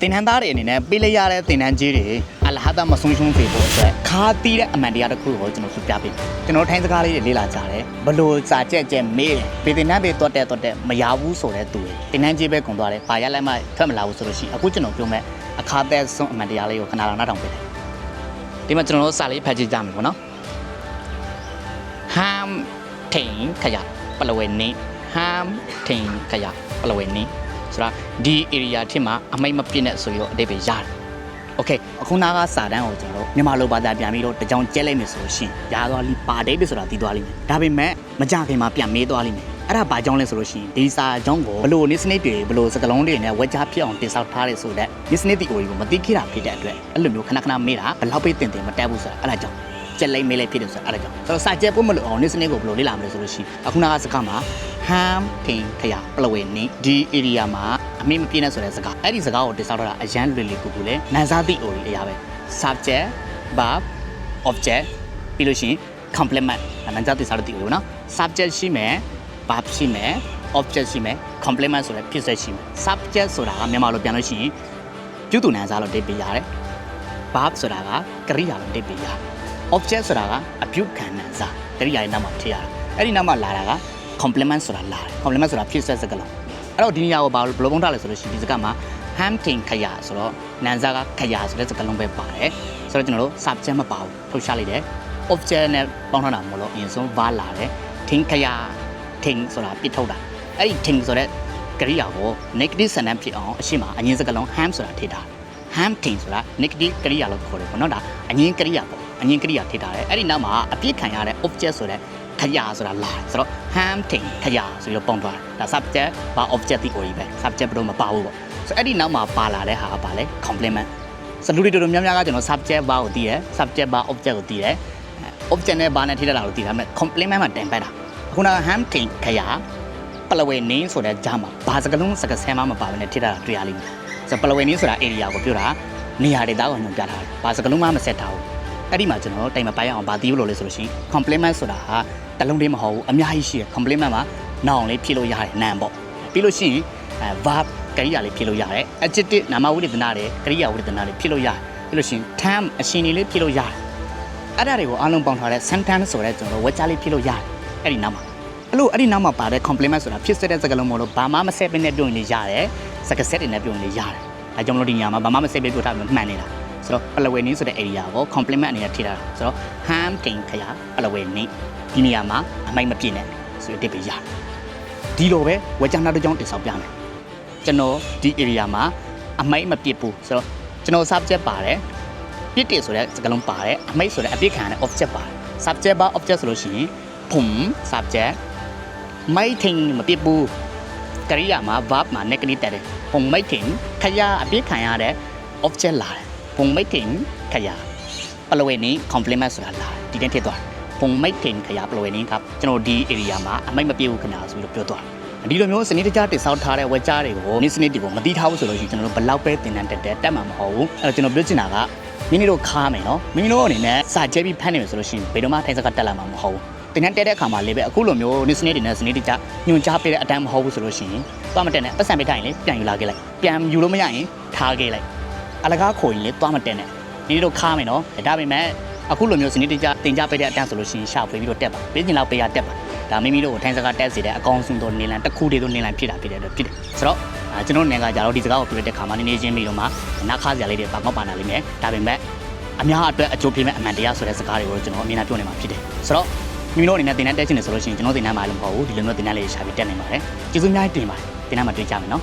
တင်ထန်းသားတွေအနေနဲ့ပေးလိုက်ရတဲ့တင်ထန်းကြီးတွေအလဟာတမဆုံးရှုံးစေဖို့အတွက်ခါတီးတဲ့အမှန်တရားတစ်ခုကိုကျွန်တော်ဆွပြပေးကျွန်တော်ထိုင်းစကားလေးတွေလေ့လာကြတယ်ဘလို့စာကြက်ကြက်မေးတယ်ပေတင်နှန်းပေတော့တဲ့တော့တဲ့မရဘူးဆိုတဲ့သူတွေတင်နှန်းကြီးပဲကုန်သွားတယ်ဘာရလိုက်မှထွက်မလာဘူးဆိုလို့ရှိအခုကျွန်တော်ပြောမဲ့အခါသက်ဆုံးအမှန်တရားလေးကိုခဏလောက်နားထောင်ပေးတယ်ဒီမှာကျွန်တော်တို့စာလေးဖတ်ကြည့်ကြမယ်ပေါ့နော်ဟမ်ထိန်ခရပလဝဲနေဟမ်ထိန်ခရပလဝဲနေ ဆိုတာဒီ area ထစ်မှာအမိတ်မပြည့်နဲ့ဆိုပြီးတော့အတိတ်ပဲရတယ်။ Okay အခုနာကစာတန်းကိုကျွန်တော်တို့မြန်မာလိုဘာသာပြန်ပြီးတော့တကြောင်ကျဲလိုက်မယ်ဆိုလို့ရှရင်ရသွားလိပါတိတ်ပဲဆိုတာသိသွားလိမ့်မယ်။ဒါပေမဲ့မကြခင်မှာပြန်မေးသွားလိမ့်မယ်။အဲ့ဒါဘာကြောင့်လဲဆိုလို့ရှရင်ဒီစာအကြောင်းကိုဘလို့ listening တွေဘလို့စကလုံးတွေနဲ့ဝက်ကြားဖြစ်အောင်တင်ဆောက်ထားတယ်ဆိုတော့ listening theory ကိုမသိခိတာဖြစ်တဲ့အတွက်အဲ့လိုမျိုးခဏခဏမေးတာဘယ်လောက်ပဲတင်တင်မတက်ဘူးဆိုတာအဲ့ဒါကြောင့် ကြက်လိုက်မေးလိုက်ဖြစ်တယ်ဆိုတော့အဲ့ဒါကြောင့်ဆိုတော့စာကြက်ဖို့မလို့အောင်နေစနစ်ကိုဘယ်လိုလေ့လာမလဲဆိုလို့ရှိရင်အခုနကစကားမှာဟမ်ထင်ခရပလဝေနေဒီ area မှာအမေမပြည့်နဲ့ဆိုတဲ့စကားအဲ့ဒီစကားကိုတိစောက်ထားတာအရန်လွယ်လွယ်ကူကူလေနန်စားတိ ori အရာပဲ subject verb object ပြီးလို့ရှိရင် complement နန်စားတိစားတဲ့ ori နော် subject ရှိမယ် verb ရှိမယ် object ရှိမယ် complement ဆိုတဲ့ဖြစ်ဆက်ရှိမယ် subject ဆိုတာကမြန်မာလိုပြန်လို့ရှိရင်ပြုသူနန်စားလို့တိတ်ပေးရတယ် verb ဆိုတာကကရိယာလို့တိတ်ပေးရတယ် object ဆိုတာကအပြုခံနံစာကရိယာရဲ့နောက်မှာထည့်ရတာအဲ့ဒီနောက်မှာလာတာက complement ဆိုတာလာတယ် complement ဆိုတာဖြစ်ဆက်စကားလုံးအဲ့တော့ဒီနေရာကိုဘာလို့ဘယ်လိုပုံထားလဲဆိုလို့ရှိရင်ဒီစကားမှာ hamting ခရဆိုတော့နံစာကခရဆိုတဲ့စကားလုံးပဲပါတယ်ဆိုတော့ကျွန်တော်တို့ subject မပါဘူးထုတ်ရှားလိုက်တယ် object နဲ့ပေါင်းထားတာမဟုတ်လို့အရင်ဆုံး var လာတယ် ting ခရ ting ဆိုတာပြစ်ထုတ်တာအဲ့ဒီ ting ဆိုတဲ့ကရိယာကို negative sentence ဖြစ်အောင်အရှိမအရင်စကားလုံး ham ဆိုတာထည့်ထားတယ် hamting ဆိုတာ negative ကရိယာလို့ခေါ်တယ်ပေါ့နော်ဒါအငင်းကရိယာပေါ့ အငင်းကရိယာထိထားတယ်အဲ့ဒီနောက်မှာအပြစ်ခံရတဲ့ object ဆိုတဲ့ခရာဆိုတာလာတယ်ဆိုတော့ hamting ခရာဆိုပြီးတော့ပုံသွားတယ်ဒါ subject ဘာ object ဒီကိုကြီးပဲ subject ဘယ်တော့မပါဘူးပေါ့ဆိုအဲ့ဒီနောက်မှာပါလာတဲ့ဟာကပါလဲ complement ဆိုလူတွေတော်တော်များများကကျွန်တော် subject ဘာကိုသိတယ် subject ဘာ object ကိုသိတယ် object နဲ့ဘာနဲ့ထိထားတာကိုသိတာမဲ့ complement မှာတင်ပတ်တာခုနက hamting ခရာပလဝေနင်းဆိုတဲ့ဂျာမှာဘာစကလုံးစကဆဲမှမပါဘဲနဲ့ထိထားတာတွေ့ရလိမ့်မယ်ဆိုပလဝေနင်းဆိုတာ area ကိုပြောတာနေရာဒေသကိုညွှန်ပြထားတယ်ဘာစကလုံးမှမဆက်ထားဘူး အဲ့ဒီမှာကျွန်တော်တိုင်မပိုင်အောင်ဗာတီးလို့လဲဆိုလို့ရှိရင် complement ဆိုတာဟာတလုံးလေးမဟုတ်ဘူးအများကြီးရှိတယ် complement မှာနောင်လေးဖြည့်လို့ရတယ်နာမ်ပေါ့ပြီးလို့ရှိရင်အဲ verb ကရိယာလေးဖြည့်လို့ရတယ် adjective နာမဝိသေသနာတွေကရိယာဝိသေသနာတွေဖြည့်လို့ရတယ်ပြီးလို့ရှိရင် term အရှင်လေးလေးဖြည့်လို့ရတယ်အဲ့ဒါတွေကိုအားလုံးပေါင်းထားတဲ့ sentence ဆိုတဲ့ကျွန်တော်တို့ဝက်ချလေးဖြည့်လို့ရတယ်အဲ့ဒီနောက်မှာအဲ့လိုအဲ့ဒီနောက်မှာပါတဲ့ complement ဆိုတာဖြစ်စေတဲ့စကားလုံးမလို့ဘာမှမဆက်ပင်းနဲ့ပြုံးနေရတယ်စကားဆက်တွေနဲ့ပြုံးနေရတယ်အဲကြောင့်မလို့ဒီညမှာဘာမှမဆက်ပင်းပြုတ်ထားပြီးမှန်နေတာ ဆိုတော့ပလဝယ်နင်းဆိုတဲ့ area ကို complement အနေနဲ့ထည့်ထားတာဆိုတော့ ham တိန်ခရာပလဝယ်နင်းဒီနေရာမှာအမိုက်မပြည့်နဲ့ဆိုတဲ့အဓိပ္ပာယ်ရတယ်ဒီလိုပဲဝကြနာတို့ကြောင့်တင်ဆောင်ပြမယ်ကျွန်တော်ဒီ area မှာအမိုက်မပြည့်ဘူးဆိုတော့ကျွန်တော် subject ပါတယ်ပြစ်တယ်ဆိုတဲ့စကားလုံးပါတယ်အမိုက်ဆိုတဲ့အပြစ်ခံရတဲ့ object ပါတယ် subject ပါ object ဆိုလို့ရှိရင်ဖုံ subject မိုက်ထင်မပြစ်ဘူးကရိယာမှာ verb မှာ negative တက်တယ်ဖုံမိုက်ထင်ခရအပြစ်ခံရတဲ့ object လာတယ် ပုံမိတ်ထင်ခရာပလဝေနင်း complement ဆိုတာလာဒီတိုင်းထည့်သွားပုံမိတ်ထင်ခရာပလဝေနင်းကကျွန်တော်ဒီ area မှာအမိတ်မပြေဘူးခဏဆိုပြီးတော့ပြောသွားဒီလိုမျိုးစနစ်တကျတင်ဆောင်ထားတဲ့ဝက်ကြားတွေကိုနစ်စနစ်တွေကိုမတိထားဘူးဆိုလို့ရှိရင်ကျွန်တော်တို့ဘလောက်ပဲသင်တန်းတက်တက်တက်မှာမဟုတ်ဘူးအဲ့တော့ကျွန်တော်ပြောချင်တာကမိမိတို့ခါမယ်နော်မိမိတို့အနေနဲ့စာကျဲပြီးဖမ်းနေမယ်ဆိုလို့ရှိရင်ဘယ်တော့မှထိုင်စကားတက်လာမှာမဟုတ်ဘူးတင်တန်းတက်တဲ့အခါမှာလည်းပဲအခုလိုမျိုးနစ်စနစ်တွေနဲ့စနစ်တကျညွန်ကြားပေးတဲ့အတန်းမဟုတ်ဘူးဆိုလို့ရှိရင်သွားမတက်နဲ့ပတ်စံပေးထားရင်လည်းပြန်ယူလာခဲ့လိုက်ပြန်ယူလို့မရရင်ထားခဲ့လိုက် အလကားခိုရင်လေသွားမတက်နဲ့ဒီလိုခါမယ်နော်ဒါပေမဲ့အခုလိုမျိုးစနစ်တကျတင်ကြပေးတဲ့အတန်းဆိုလို့ရှိရင်ရှာဖွေပြီးတော့တက်ပါပေးချင်လောက်ပေးရတက်ပါဒါမိမိတို့ကိုထိုင်းစကားတက်စေတဲ့အကောင်းဆုံးသောနေလန်တစ်ခုတည်းသောနေလန်ဖြစ်တာဖြစ်တဲ့အတွက်ဖြစ်တယ်ဆိုတော့အာကျွန်တော်နေကကြတော့ဒီစကားကိုပြောတဲ့ခါမှာနေနေချင်းပြီးတော့မှနားခါစရာလေးတွေပါမောက်ပါနာလေးမယ်ဒါပေမဲ့အများအတွက်အကျိုးပေးမဲ့အမှန်တရားဆိုတဲ့စကားတွေကိုကျွန်တော်အမြင်နဲ့ပြောနေမှာဖြစ်တယ်ဆိုတော့မိမိတို့အနေနဲ့တင်တန်းတက်ချင်တယ်ဆိုလို့ရှိရင်ကျွန်တော်တင်တန်းမှာလည်းမဟုတ်ဘူးဒီလိုမျိုးတင်တန်းလေးရှာပြီးတက်နိုင်ပါတယ်ကျေးဇူးများတင်ပါတယ်တင်တန်းမှာတွေ့ကြမယ်နော်